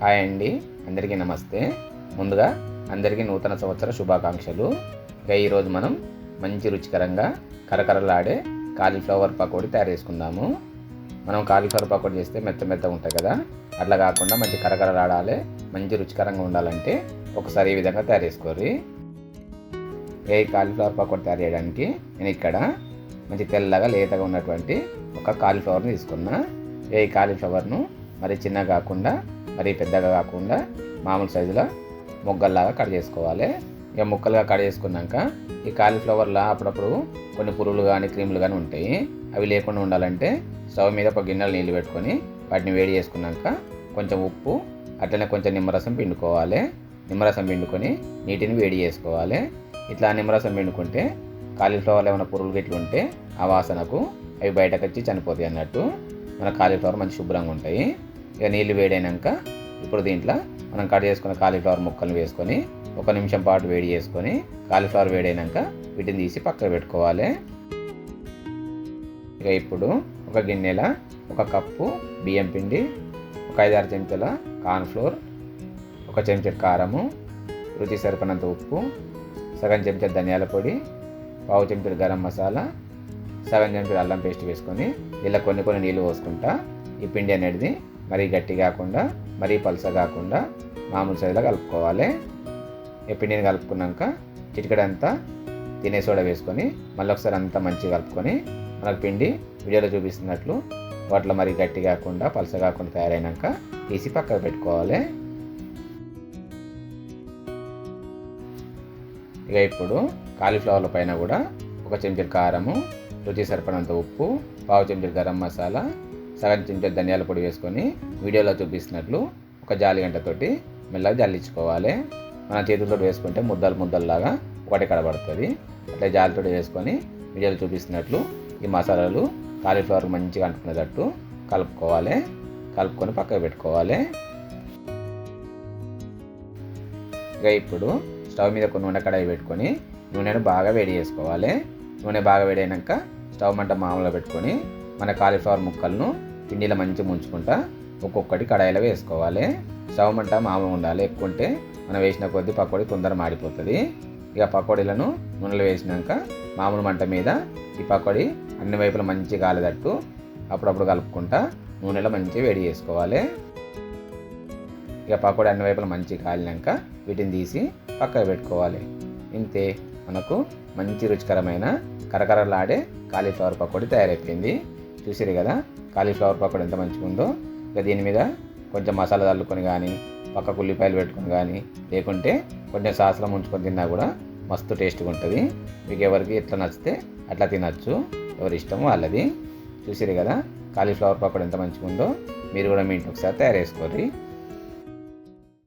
Hi అండి. అందరికీ నమస్తే. ముందుగా అందరికీ నూతన సంవత్సర శుభాకాంక్షలు. ఇక ఈరోజు మనం మంచి రుచికరంగా కరకరలాడే కాలీఫ్లవర్ పకోడీ తయారు చేసుకుందాము. మనం కాలీఫ్లవర్ పకోడీ చేస్తే మెత్త మెత్త ఉంటాయి కదా. అట్లా కాకుండా మంచి కరకరలాడాలి మంచి రుచికరంగా ఉండాలంటే ఒకసారి ఈ విధంగా తయారు చేసుకోరి ఏ కాలీఫ్లవర్ పకోడీ తయారు చేయడానికి నేను ఇక్కడ మంచి తెల్లగా లేతగా ఉన్నటువంటి ఒక కాలీఫ్లవర్ని తీసుకున్నా. ఏ కాలీఫ్లవర్ను మరి చిన్నగా కాకుండా మరీ పెద్దగా కాకుండా మామూలు సైజులో ముగ్గల్లాగా కట్ చేసుకోవాలి. ఇక ముక్కలుగా కట్ చేసుకున్నాక ఈ కాలీఫ్లవర్లో అప్పుడప్పుడు కొన్ని పురుగులు కానీ క్రీములు కానీ ఉంటాయి. అవి లేకుండా ఉండాలంటే స్టవ్ మీద ఒక గిన్నెలు నీళ్ళు పెట్టుకొని వాటిని వేడి చేసుకున్నాక కొంచెం ఉప్పు అట్లనే కొంచెం నిమ్మరసం పిండుకోవాలి. నిమ్మరసం పిండుకొని నీటిని వేడి చేసుకోవాలి. ఇట్లా నిమ్మరసం పిండుకుంటే కాలీఫ్లవర్లో ఏమైనా పురుగులు గిట్లు ఉంటే ఆ వాసనకు అవి బయటకు వచ్చి చనిపోతాయి అన్నట్టు. మన కాలీఫ్లవర్ మంచి శుభ్రంగా ఉంటాయి. ఇక నీళ్ళు వేడైనాక ఇప్పుడు దీంట్లో మనం కట్ చేసుకున్న కాలీఫ్లవర్ ముక్కలు వేసుకొని ఒక నిమిషం పాటు వేడి చేసుకొని కాలీఫ్లవర్ వేడైనాక వీటిని తీసి పక్కన పెట్టుకోవాలి. ఇక ఇప్పుడు ఒక గిన్నెల ఒక కప్పు బియ్యం పిండి ఒక ఐదారు చెంచాల కార్న్ఫ్లోర్ ఒక చెంచా కారము రుచి సరిపడినంత ఉప్పు సగం చెంచా ధనియాల పొడి పావు చెంచుడు గరం మసాలా సగం చెంచుడు అల్లం పేస్ట్ వేసుకొని ఇలా కొన్ని కొన్ని నీళ్ళు పోసుకుంటా ఈ పిండి అనేది మరీ గట్టి కాకుండా మరీ పలస కాకుండా మామూలు సైజులో కలుపుకోవాలి. ఎప్పిండిని పిండిని కలుపుకున్నాక చిటికడంతా తినే సోడా వేసుకొని మళ్ళీ ఒకసారి అంతా మంచిగా కలుపుకొని మనకు పిండి వీడియోలో చూపిస్తున్నట్లు వాటిలో మరి గట్టి కాకుండా పలస కాకుండా తయారైనాక తీసి పక్కకు పెట్టుకోవాలి. ఇక ఇప్పుడు కాలీఫ్లవర్ల పైన కూడా ఒక చెంచా కారము రుచి సరిపడినంత ఉప్పు పావు చెంచా గరం మసాలా సగం చెంచా ధనియాల పొడి వేసుకొని వీడియోలో చూపిస్తున్నట్లు ఒక జాలి గంటతోటి మెల్లగా జల్లించుకోవాలి. మన చేతులతో వేసుకుంటే ముద్దలు ముద్దల్లాగా ఒకటి కడబడుతుంది అట్లా జాలితో వేసుకొని వీడియోలో చూపిస్తున్నట్లు ఈ మసాలాలు కాలీఫ్లవర్ మంచిగా అంటుకునేటట్టు కలుపుకోవాలి. కలుపుకొని పక్కకు పెట్టుకోవాలి. ఇక ఇప్పుడు స్టవ్ మీద కొన్ని నూనె కడాయి పెట్టుకొని నూనెను బాగా వేడి చేసుకోవాలి. నూనె బాగా వేడైనాక స్టవ్ మంట మామూలుగా పెట్టుకొని మన కాలీఫ్లవర్ ముక్కలను పిండిలో మంచిగా ముంచుకుంటా ఒక్కొక్కటి కడాయిలో వేసుకోవాలి. స్టవ్ మంట మామూలుగా ఉండాలి. ఎక్కువ ఉంటే మనం వేసిన కొద్దీ పకోడీ తొందర మాడిపోతుంది. ఇక పకోడీలను నూనెలో వేసినాక మామూలు మంట మీద ఈ పకోడీ అన్ని వైపుల మంచిగా కాలేదట్టు అప్పుడప్పుడు కలుపుకుంటా నూనెలో మంచిగా వేడి చేసుకోవాలి. ఇక పకోడీ అన్ని వైపుల మంచిగా కాలినాక వీటిని తీసి పక్కకు పెట్టుకోవాలి. ఇంతే మనకు మంచి రుచికరమైన కరకరలాడే కాలీఫ్లవర్ పకోడీ తయారైపోయింది. చూసారు కదా? కాలీఫ్లవర్ పకోడీ ఎంత మంచిగా ఉందో ఇక దీని మీద కొంచెం మసాలా చల్లుకొని కానీ పక్కకు ఉల్లిపాయలు పెట్టుకొని కానీ లేకుంటే కొంచెం సాసులో ముంచుకొని తిన్నా కూడా మస్తు టేస్ట్గా ఉంటుంది మీకు ఎవరికి ఎట్లా నచ్చితే అట్లా తినచ్చు. ఎవరి ఇష్టం వాళ్ళది. చూసారు కదా? కాలీఫ్లవర్ పకోడీ ఎంత మంచిగా ఉందో మీరు కూడా మీ ఇంటి ఒకసారి తయారు చేసుకోర్రి